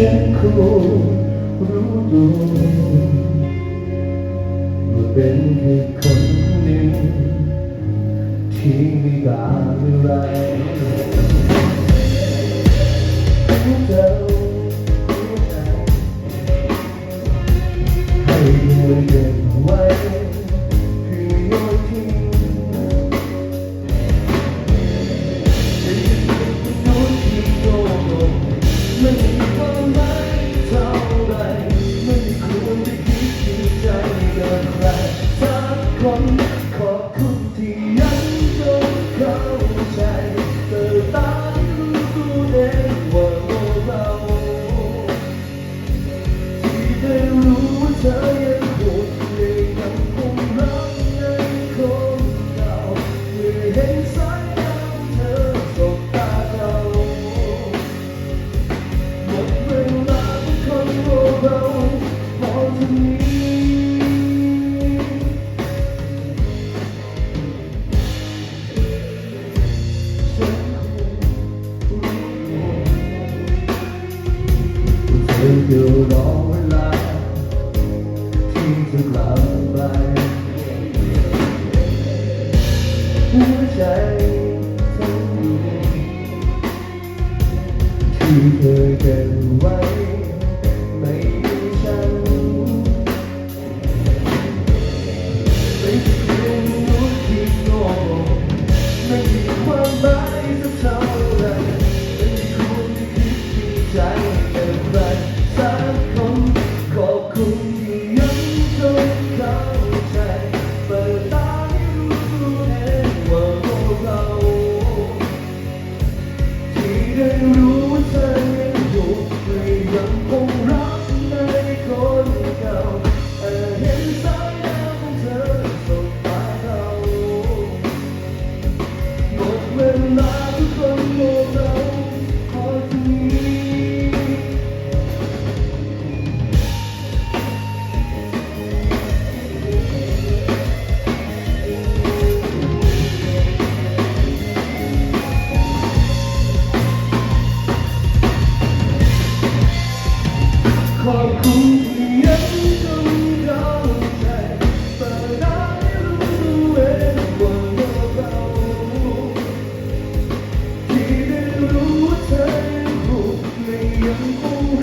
ฉันคงรู้ตัวว่าเป็นแค่คนหนึ่งที่มีบางอะไรเธอ one. จะกลับไปหัวใจฉันที่เธอเก็บไว้ไม่มีฉันไม่มีเรื่รู้ที่โง่ไม่มีความหมายสักเท่าไร ขอบคุณที่ยังคงเข้ใจแต่ได้รู้ตัวเองว่าเราที่ได้รู้เธอผูกไม่ยังคง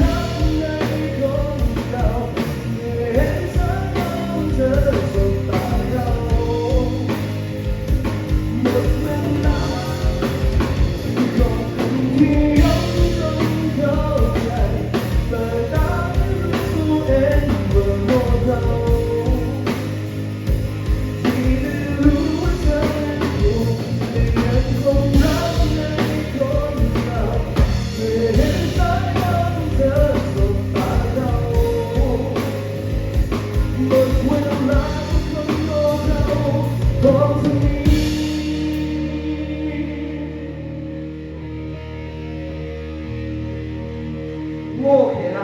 โง่เถระ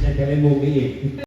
อยากจะเล่นมุนี้อี